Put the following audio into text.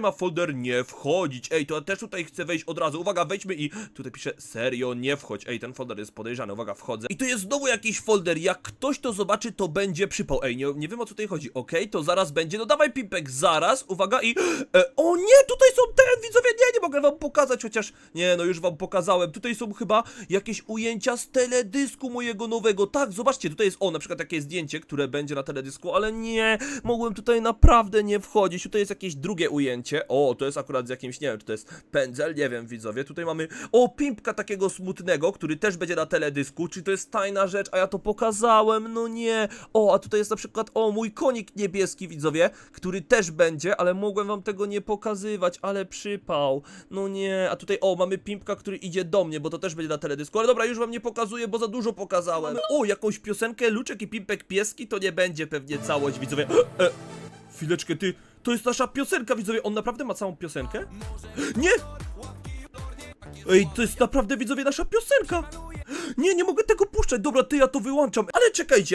ma folder nie wchodzić. Ej, to też tutaj chcę wejść od razu. Uwaga, wejdźmy i tutaj pisze serio nie wchodź. Ej, ten folder jest podejrzany. Uwaga, wchodzę. I to jest znowu jakiś folder. Jak ktoś to zobaczy, to będzie przypał. Ej, nie, nie wiem o co tutaj chodzi. Okej, to zaraz będzie. No dawaj Pimpek, zaraz. Uwaga i... E, o nie, tutaj są te widzowie. Nie, nie mogę wam pokazać, chociaż... Nie, no już wam pokazałem. Tutaj są chyba jakieś ujęcia z teledysku mojego nowego. Tak, zobaczcie, tutaj jest o, na przykład takie zdjęcie, które będzie na teledysku, ale nie, mogłem tutaj naprawdę nie wchodzić. Tutaj jest jakieś drugie ujęcie. O, to jest akurat z jakimś, nie wiem, czy to jest pędzel, nie wiem, widzowie. Tutaj mamy, o, pimpka takiego smutnego, który też będzie na teledysku. Czy to jest tajna rzecz, a ja to pokazałem? No nie. O, a tutaj jest na przykład, o, mój konik niebieski, widzowie, który też będzie, ale mogłem wam tego nie pokazywać, ale przypał. No nie, a tutaj, o, mamy pimpka, który idzie do mnie, bo to też będzie na teledysku. Ale dobra, już wam nie pokazuję, bo za dużo pokazałem. O, jakąś piosenkę, Luczek i Pimpek Pieski, to nie będzie pewnie całość, widzowie. E, chwileczkę, ty, to jest nasza piosenka, widzowie. On naprawdę ma całą piosenkę? Nie! Ej, to jest naprawdę, widzowie, nasza piosenka! Nie, nie mogę tego puszczać. Dobra, ty, ja to wyłączam. Ale czekajcie,